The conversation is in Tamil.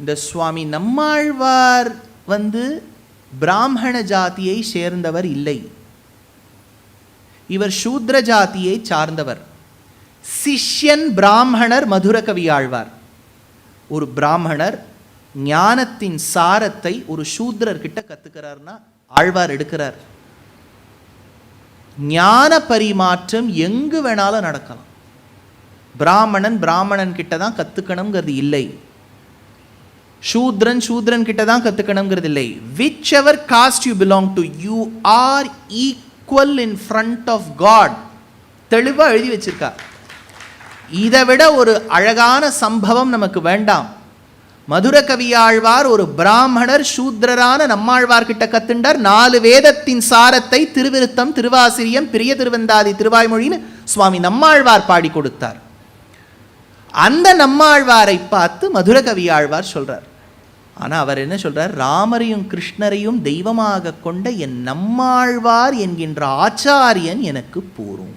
இந்த சுவாமி நம்மாழ்வார் வந்து பிராமண ஜாதியை சேர்ந்தவர் இல்லை. இவர் சூத்ர ஜாதியை சார்ந்தவர். சிஷ்யன் பிராமணர் மதுர கவியாழ்வார் ஒரு பிராமணர் ஞானத்தின் சாரத்தை ஒரு சூத்ரர்கிட்ட கத்துக்கிறார்னா ஆழ்வார் எடுக்கிறார். ஞான பரிமாற்றம் எங்கு வேணாலும் நடக்கலாம். பிராமணன் பிராமணன் கிட்ட தான் கத்துக்கணுங்கிறது இல்லை. சூத்ரன் சூத்ரன் கிட்ட தான் கற்றுக்கணுங்கிறது இல்லை whichever caste you belong to you are equal in front of God தெளிவா எழுதி வச்சிருக்கா. இதை விட ஒரு அழகான சம்பவம் நமக்கு வேண்டாம். மதுர கவியாழ்வார் ஒரு பிராமணர் சூத்ரரான நம்மாழ்வார்கிட்ட கத்துண்டார். நாலு வேதத்தின் சாரத்தை திருவிருத்தம் திருவாசிரியம் பிரிய திருவந்தாதி திருவாய்மொழின்னு சுவாமி நம்மாழ்வார் பாடி கொடுத்தார். அந்த நம்மாழ்வாரை பார்த்து மதுர கவியாழ்வார் சொல்றார். ஆனால் அவர் என்ன சொல்கிறார் ராமரையும் கிருஷ்ணரையும் தெய்வமாக கொண்ட என் நம்மாழ்வார் என்கின்ற ஆச்சாரியன் எனக்கு போரும்.